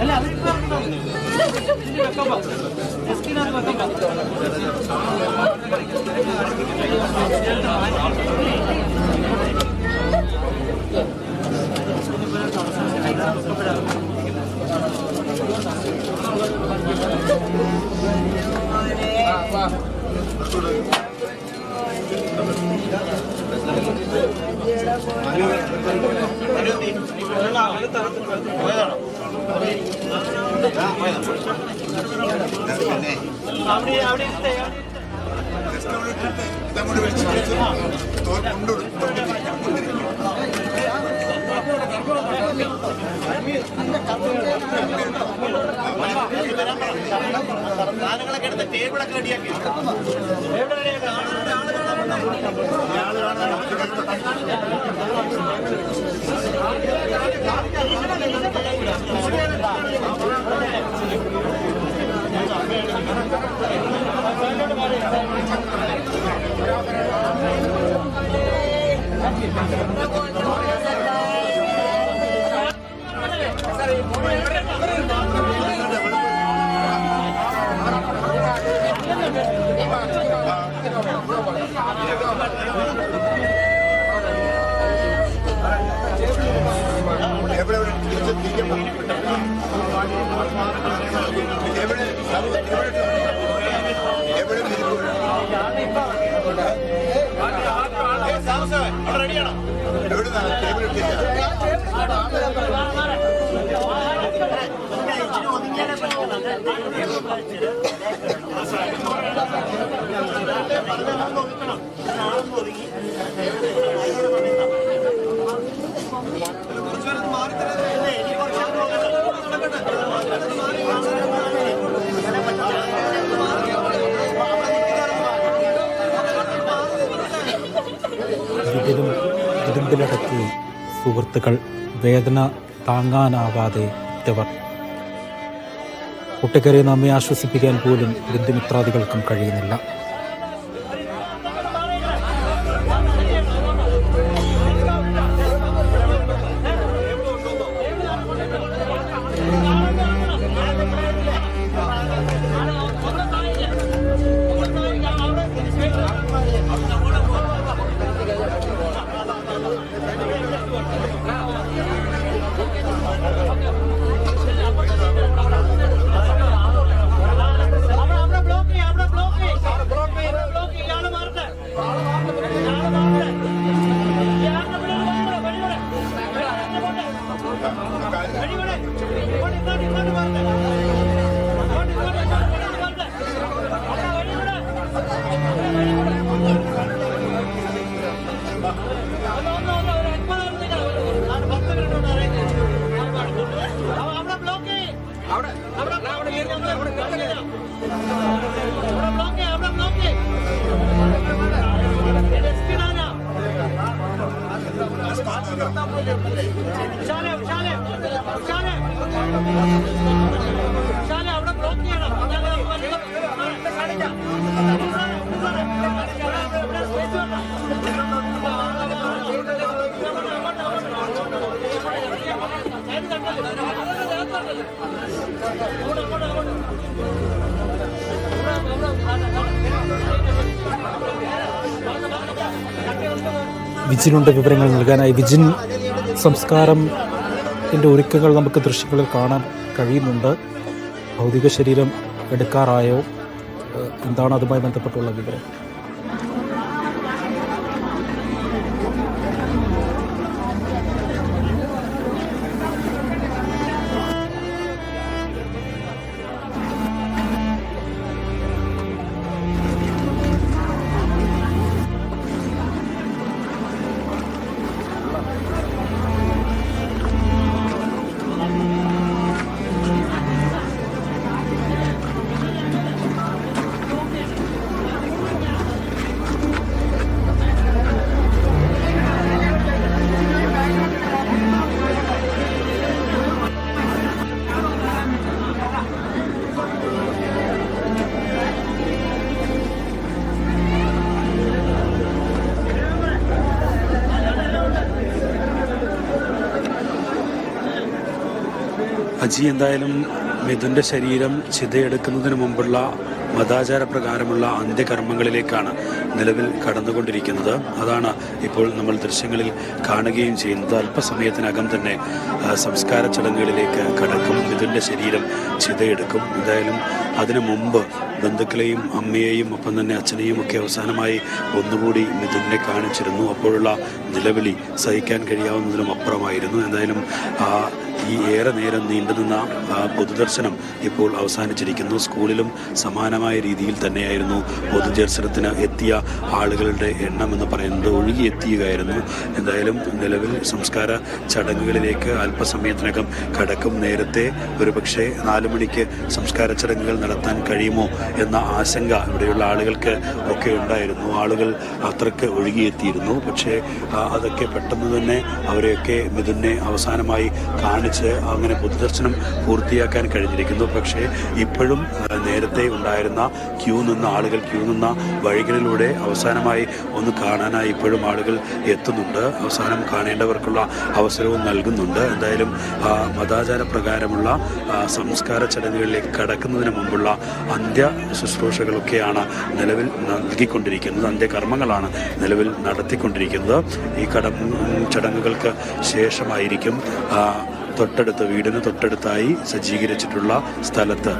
അല്ല അതിപ്പോ വെക്കാം എസ്കിനകത്ത് വെക്കാം അവിടെ അവിടെ ഇരുത്തേ, അവിടെ ഇരുത്തേ. സാധനങ്ങളൊക്കെ എടുത്ത് ടേബിളൊക്കെ റെഡിയാക്കി എവിടെ എവിടെ? എവിടെ എവിടെ അവിടെ റെഡിയാണോ എവിടെ ടേബിൾ ഇട്ടില്ല ഇതിലും ഇരുമ്പിലടക്കി. സുഹൃത്തുക്കൾ വേദന താങ്ങാനാവാതെ ഇട്ടവർ കുട്ടിക്കരെ നമ്മെ ആശ്വസിപ്പിക്കാൻ പോലും ബന്ധുമിത്രാദികൾക്കും കഴിയുന്നില്ല. അവിടെ വിജിനുണ്ട് വിവരങ്ങൾ നൽകാനായി. വിജിൻ സംസ്കാരം ത്തിന്റെ ഒരുക്കങ്ങൾ നമുക്ക് ദൃശ്യങ്ങളിൽ കാണാൻ കഴിയുന്നുണ്ട്. ഭൗതിക ശരീരം എടുക്കാറായോ എന്താണ് അതുമായി ബന്ധപ്പെട്ടുള്ള വിവരം? അജി എന്തായാലും മിഥുന്റെ ശരീരം ചിതയെടുക്കുന്നതിന് മുമ്പുള്ള മതാചാര പ്രകാരമുള്ള അന്ത്യകർമ്മങ്ങളിലേക്കാണ് നിലവിൽ കടന്നുകൊണ്ടിരിക്കുന്നത്. അതാണ് ഇപ്പോൾ നമ്മൾ ദൃശ്യങ്ങളിൽ കാണുകയും ചെയ്യുന്നത്. അല്പസമയത്തിനകം തന്നെ സംസ്കാര ചടങ്ങുകളിലേക്ക് കടക്കും. മിഥുന്റെ ശരീരം ചിതയെടുക്കും. എന്തായാലും അതിനു മുമ്പ് ബന്ധുക്കളെയും അമ്മയെയും ഒപ്പം തന്നെ അച്ഛനെയും ഒക്കെ അവസാനമായി ഒന്നുകൂടി മിഥുനെ കാണിച്ചിരുന്നു. അപ്പോഴുള്ള നിലവിളി സഹിക്കാൻ കഴിയാവുന്നതിനും അപ്പുറമായിരുന്നു. എന്തായാലും ആ, ഈ ഏറെ നേരം നീണ്ടുനിന്ന പൊതുദർശനം ഇപ്പോൾ അവസാനിച്ചിരിക്കുന്നു. സ്കൂളിലും സമാനമായ രീതിയിൽ തന്നെയായിരുന്നു പൊതുദർശനത്തിന് എത്തിയ ആളുകളുടെ എണ്ണം എന്ന് പറയുന്നത് ഒഴുകിയെത്തിയുകയായിരുന്നു. എന്തായാലും നിലവിൽ സംസ്കാര ചടങ്ങുകളിലേക്ക് അല്പസമയത്തിനകം കടക്കും നേരത്തെ ഒരുപക്ഷെ നാലു മണിക്ക് സംസ്കാര ചടങ്ങുകൾ നടത്താൻ കഴിയുമോ എന്ന ആശങ്ക ഇവിടെയുള്ള ആളുകൾക്ക് ഒക്കെ ഉണ്ടായിരുന്നു. ആളുകൾ അത്രയ്ക്ക് ഒഴുകിയെത്തിയിരുന്നു. പക്ഷേ അതൊക്കെ പെട്ടെന്ന് തന്നെ അവരെയൊക്കെ മിഥുനെ അവസാനമായി കാണിച്ച് അങ്ങനെ പൊതുദർശനം പൂർത്തിയാക്കാൻ കഴിഞ്ഞിരിക്കുന്നു. പക്ഷേ ഇപ്പോഴും നേരത്തെ ഉണ്ടായിരുന്ന ക്യൂ നിന്ന ആളുകൾ ക്യൂ നിന്ന വഴികളിലൂടെ അവസാനമായി ഒന്ന് കാണാനായി ഇപ്പോഴും ആളുകൾ എത്തുന്നുണ്ട്. അവസാനം കാണേണ്ടവർക്കുള്ള അവസരവും നൽകുന്നുണ്ട്. എന്തായാലും മതാചാര പ്രകാരമുള്ള സംസ്കാര ചടങ്ങുകളിലേക്ക് കടക്കുന്നതിന് മുമ്പുള്ള അന്ത്യ ശുശ്രൂഷകളൊക്കെയാണ് നിലവിൽ നൽകിക്കൊണ്ടിരിക്കുന്നത്. അന്ത്യകർമ്മങ്ങളാണ് നിലവിൽ നടത്തിക്കൊണ്ടിരിക്കുന്നത്. ഈ കട ചടങ്ങുകൾക്ക് ശേഷമായിരിക്കും തൊട്ടടുത്ത് വീടിന് തൊട്ടടുത്തായി സജ്ജീകരിച്ചിട്ടുള്ള സ്ഥലത്ത്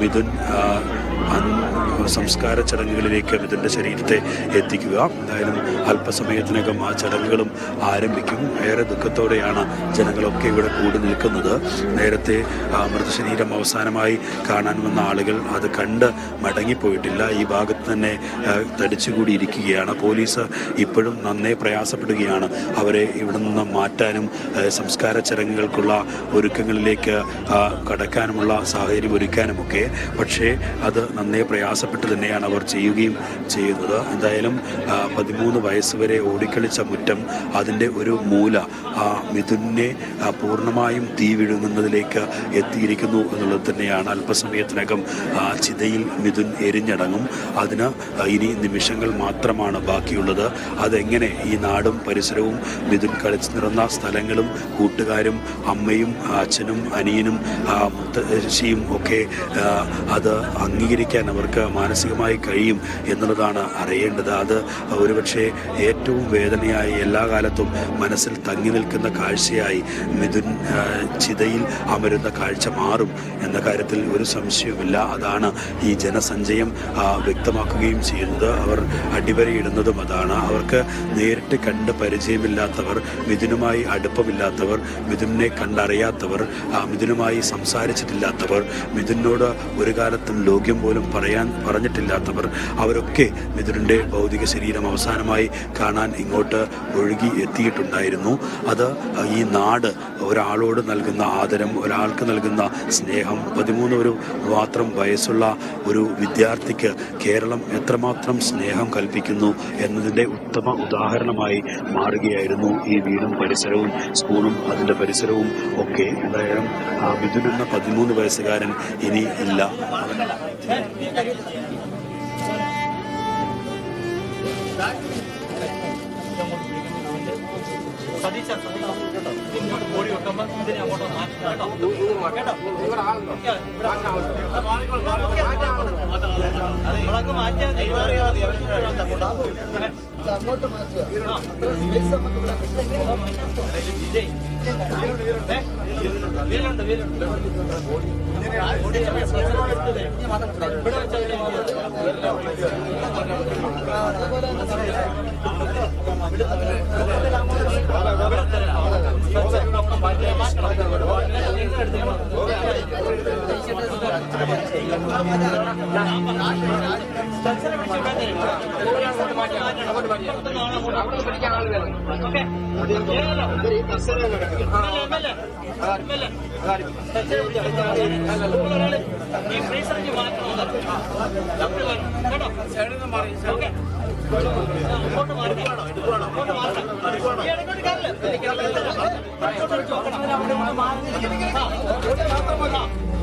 മിഥുൻ സംസ്കാര ചടങ്ങുകളിലേക്ക് ഇതിന്റെ ശരീരത്തെ എത്തിക്കുക. എന്തായാലും അല്പസമയത്തിനകം ആ ചടങ്ങുകളും ആരംഭിക്കും. ഏറെ ദുഃഖത്തോടെയാണ് ജനങ്ങളൊക്കെ ഇവിടെ കൂടി നിൽക്കുന്നത്. നേരത്തെ മൃതശരീരം അവസാനമായി കാണാൻ വന്ന ആളുകൾ അത് കണ്ട് മടങ്ങിപ്പോയിട്ടില്ല. ഈ ഭാഗത്ത് തന്നെ തടിച്ചുകൂടി ഇരിക്കുകയാണ് പോലീസ് ഇപ്പോഴും നന്നേ പ്രയാസപ്പെടുകയാണ്. അവരെ ഇവിടെ നിന്ന് മാറ്റാനും സംസ്കാര ചടങ്ങുകൾക്കുള്ള ഒരുക്കങ്ങളിലേക്ക് കടക്കാനുമുള്ള സാഹചര്യം ഒരുക്കാനുമൊക്കെ പക്ഷേ അത് നന്നേ പ്രയാസപ്പെട്ട് തന്നെയാണ് അവർ ചെയ്യുകയും ചെയ്യുന്നത്. എന്തായാലും പതിമൂന്ന് വയസ്സ് വരെ ഓടിക്കളിച്ച മുറ്റം അതിന്റെ ഒരു മൂല ആ മിഥുനെ പൂർണമായും തീ വിഴുങ്ങുന്നതിലേക്ക് എത്തിയിരിക്കുന്നു എന്നുള്ളത് തന്നെയാണ് അല്പസമയത്തിനകം ആ ചിതയിൽ മിഥുൻ എരിഞ്ഞടങ്ങും. അതിന് ഇനി നിമിഷങ്ങൾ മാത്രമാണ് ബാക്കിയുള്ളത്. അതെങ്ങനെ ഈ നാടും പരിസരവും മിഥുൻ കളിച്ചു നിറന്ന സ്ഥലങ്ങളും കൂട്ടുകാരും അമ്മയും അച്ഛനും അനിയനും മുത്തശ്ശിയും ഒക്കെ അത് അംഗീകരിക്കാൻ അവർക്ക് മാനസികമായി കഴിയും എന്നുള്ളതാണ് അറിയേണ്ടത്. അത് ഒരുപക്ഷെ ഏറ്റവും വേദനയായി എല്ലാ കാലത്തും മനസ്സിൽ തങ്ങി നിൽക്കുന്ന കാഴ്ചയായി മിഥുൻ ചിതയിൽ അമരുന്ന കാഴ്ച മാറും എന്ന കാര്യത്തിൽ ഒരു സംശയവുമില്ല. അതാണ് ഈ ജനസഞ്ചയം വ്യക്തമാക്കുകയും ചെയ്യുന്നത്. അവർ അടിവരയിടുന്നതും അതാണ്. അവർക്ക് നേരിട്ട് കണ്ട് പരിചയമില്ലാത്തവർ മിഥുനുമായി അടുപ്പമില്ലാത്തവർ മിഥുനെ കണ്ടറിയാത്തവർ മിഥുനുമായി സംസാരിച്ചിട്ടില്ലാത്തവർ മിഥുനോട് ഒരു കാലത്തും ലോക്യം പോലും പറയാൻ പറഞ്ഞിട്ടില്ലാത്തവർ അവരൊക്കെ മിഥുനന്റെ ഭൗതിക ശരീരം അവസാനമായി കാണാൻ ഇങ്ങോട്ട് ഒഴുകി എത്തിയിട്ടുണ്ടായിരുന്നു. അത് ഈ നാട് ഒരാളോട് നൽകുന്ന ആദരം ഒരാൾക്ക് നൽകുന്ന സ്നേഹം പതിമൂന്ന് ഒരു മാത്രം വയസ്സുള്ള ഒരു വിദ്യാർത്ഥിക്ക് കേരളം എത്രമാത്രം സ്നേഹം കൽപ്പിക്കുന്നു എന്നതിന്റെ ഉത്തമ ഉദാഹരണമായി മാറുകയായിരുന്നു ഈ വീടും പരിസരവും സ്കൂളും അതിന്റെ പരിസരവും ഒക്കെ. എന്തായാലും മിഥുൻ എന്ന പതിമൂന്ന് വയസ്സുകാരൻ ഇനി ഇല്ല. സതീശ കേട്ടോ ഇങ്ങോട്ട് കോടി വെക്കുമ്പോ ഇതിനെ അങ്ങോട്ട് മാറ്റി കേട്ടോ കേട്ടോ നമ്മളൊക്കെ മാറ്റിയാൽ അങ്ങോട്ട് വീലുണ്ട് വീലുണ്ട് ഇവിടെ വെച്ചാൽ ഈ ഫ്രീസറിന് മാറ്റണം കേട്ടോ ഓക്കെ അങ്ങോട്ട് മാറ്റി അങ്ങോട്ട് മാറ്റാം ഈ ഇടയ്ക്കോട്ട് കയറില്ല. ഇങ്ങോട്ട് വെച്ചോ. ആ, ആ. ഇനി ഇനി വേണ്ട ഈ സൈഡ് അങ്ങോട്ട് ഇല്ല. ഈ ഫ്രീസർ മാറ്റ് ഇല്ല, ഇല്ല, ഇല്ല, ഇല്ല, ഇല്ല, ഇല്ല. ഇപ്പോൾ താഴെ വരും ഫ്രീസർ മാറ്റ് ഇത് ആദ്യം മാറ്റി ഫ്രീസർ മാറ്റി ആ ഫ്രീസർ വെയ് ഒന്ന് മാറി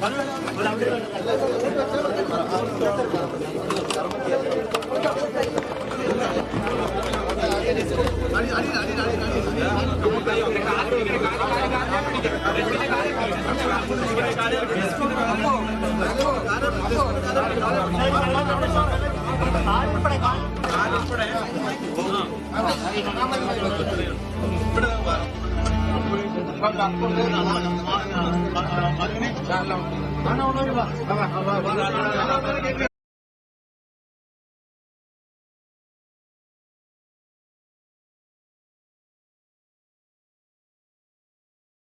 பன்னெண்டு ஆனா